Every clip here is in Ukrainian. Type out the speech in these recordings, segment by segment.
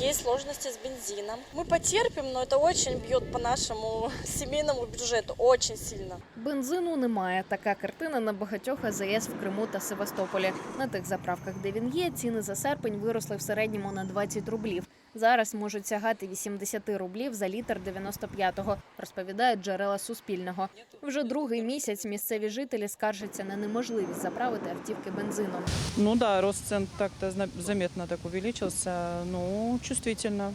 есть сложности с бензином. Мы потерпим, но это очень бьет по нашему семейному бюджету, очень сильно. Бензину немає. Така картина на багатьох АЗС в Криму та Севастополі. На тих заправках, де він є, ціни за серпень виросли в середньому на 20 рублів. Зараз можуть сягати 80 рублів за літр 95-го, розповідають джерела Суспільного. Вже другий місяць місцеві жителі скаржаться на неможливість заправити автівки бензином. Ну да, рост цен так-то заметно так увеличился. Ну, чувствительно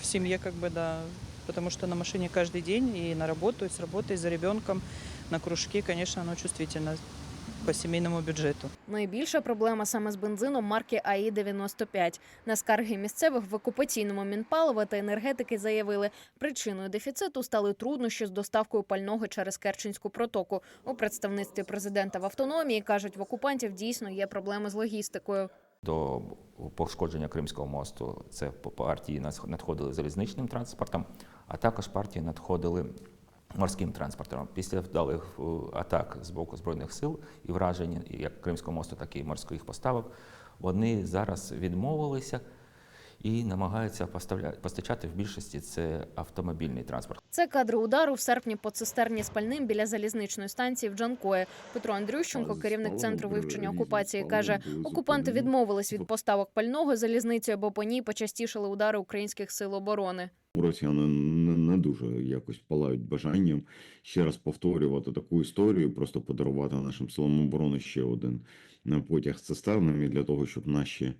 в семье как бы, да. Потому что на машине каждый день и на работу, и с работой, и за ребенком, на кружки, конечно, оно чувствительно по семейному бюджету. Найбільша проблема саме з бензином марки АІ 95 На скарги місцевих в окупаційному мінпалива та енергетики заявили, причиною дефіциту стали труднощі з доставкою пального через Керченську протоку. У представництві президента в автономії кажуть, в окупантів дійсно є проблеми з логістикою. До пошкодження Кримського мосту це по партії нас- надходили залізничним транспортом, а також партії надходили морським транспортом. Після вдалих е, атак з боку збройних сил і вражень як Кримського мосту, так і морських поставок, вони зараз відмовилися і намагаються поставля- постачати в більшості це автомобільний транспорт. Це кадри удару в серпні по цистерні з пальним біля залізничної станції в Джанкої. Петро Андрющенко, керівник центру вивчення окупації, каже, окупанти відмовились від поставок пального залізницею, бо по ній почастішали удари українських сил оборони. Росіяни не, не дуже якось палають бажанням ще раз повторювати таку історію, просто подарувати нашим силам оборони ще один е, потяг з цистернами для того, щоб наші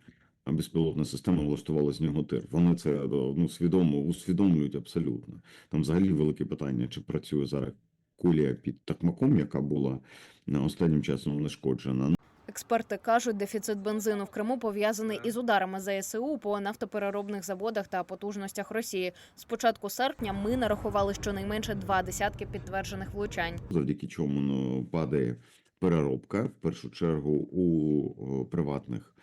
безпілотні системи влаштували з нього тир. Вони це е, ну, свідомо усвідомлюють абсолютно. Там взагалі велике питання, чи працює зараз кулія під такмаком, яка була е, останнім часом знешкоджена. Експерти кажуть, дефіцит бензину в Криму пов'язаний із ударами ЗСУ по нафтопереробних заводах та потужностях Росії. З початку серпня ми нарахували щонайменше два десятки підтверджених влучань. завдяки чому ну, падає переробка в першу чергу у о, приватних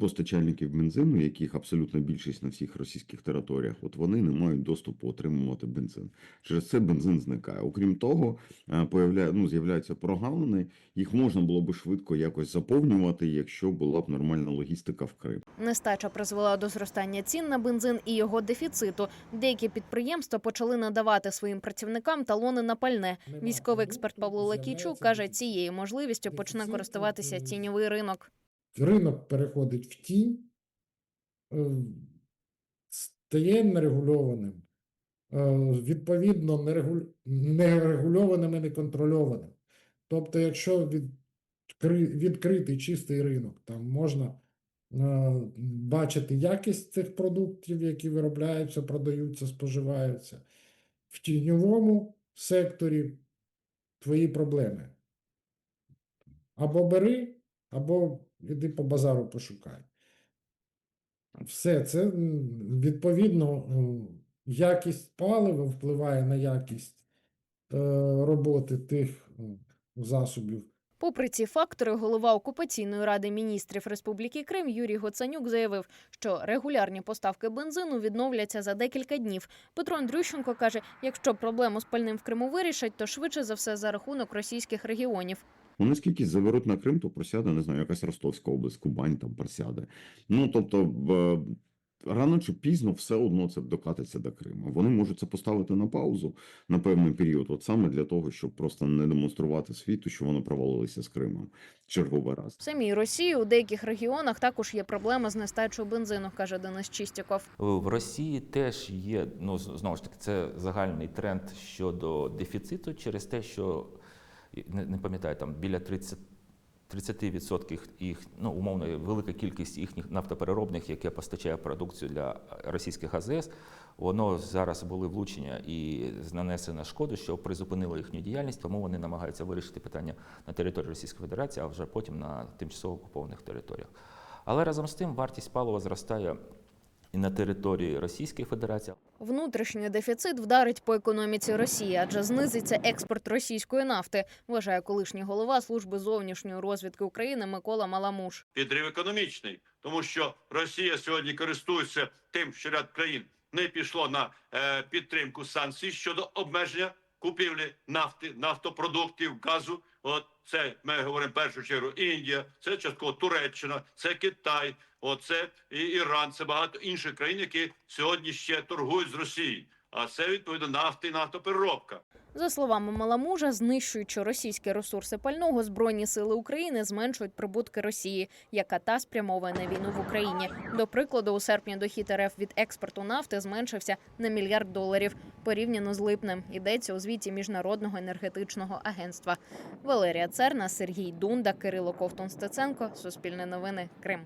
постачальників бензину, яких абсолютна більшість на всіх російських територіях. От вони не мають доступу отримувати бензин. Через це бензин зникає. Окрім того, е, появляє, ну, з'являються прогалини. Їх можна було би швидко якось заповнювати, якщо була б нормальна логістика в Крим. Нестача призвела до зростання цін на бензин і його дефіциту. Деякі підприємства почали надавати своїм працівникам талони на пальне. Військовий експерт Павло Лакійчук каже, цією можливістю почне користуватися тіньовий ринок. Ринок переходить в тінь, е, стає нерегульованим, е, відповідно, нерегульованим і неконтрольованим. Тобто, якщо відкри- відкритий чистий ринок, там можна е, бачити якість цих продуктів, які виробляються, продаються, споживаються. В тіньовому секторі твої проблеми. Або бери, або іди по базару пошукай. Все це відповідно якість палива впливає на якість е, роботи тих засобів. Попри ці фактори, голова окупаційної ради міністрів Республіки Крим Юрій Гоцанюк заявив, що регулярні поставки бензину відновляться за декілька днів. Петро Андрющенко каже, якщо проблему з пальним в Криму вирішать, то швидше за все за рахунок російських регіонів. Ну, наскільки заберуть на Крим, то просяде, не знаю, якась Ростовська область, Кубань там просяде. Ну, тобто, рано чи пізно все одно це докатиться до Криму. Вони можуть це поставити на паузу на певний період, от саме для того, щоб просто не демонструвати світу, що вони провалилися з Кримом черговий раз. В самій Росії у деяких регіонах також є проблема з нестачою бензину, каже Денис Чистяков. В Росії теж є, ну знову ж таки, це загальний тренд щодо дефіциту через те, що не, не пам'ятаю, там біля 30 30% їх, ну умовно, велика кількість їхніх нафтопереробних, яке постачає продукцію для російських АЗС, воно зараз були влучення і нанесена шкода, що призупинило їхню діяльність, тому вони намагаються вирішити питання на території Російської Федерації, а вже потім на тимчасово окупованих територіях. Але разом з тим вартість палива зростає і на території Російської Федерації. Внутрішній дефіцит вдарить по економіці Росії, адже знизиться експорт російської нафти, вважає колишній голова служби зовнішньої розвідки України Микола Маламуш. підрив економічний, тому що Росія сьогодні користується тим, що ряд країн не пішло на е, підтримку санкцій щодо обмеження купівлі нафти, нафтопродуктів, газу. От це ми говоримо в першу чергу Індія, це частково Туреччина, це Китай, оце і Іран, це багато інших країн, які сьогодні ще торгують з Росією. А це відповідно нафта і нафтопереробка. За словами Маламужа, знищуючи російські ресурси пального, збройні сили України зменшують прибутки Росії, яка та спрямовує на війну в Україні. До прикладу, у серпні дохід РФ від експорту нафти зменшився на мільярд доларів порівняно з липнем. Йдеться у звіті міжнародного енергетичного агентства. Валерія Церна, Сергій Дунда, Кирило Ковтун Стеценко. Суспільне новини. Крим.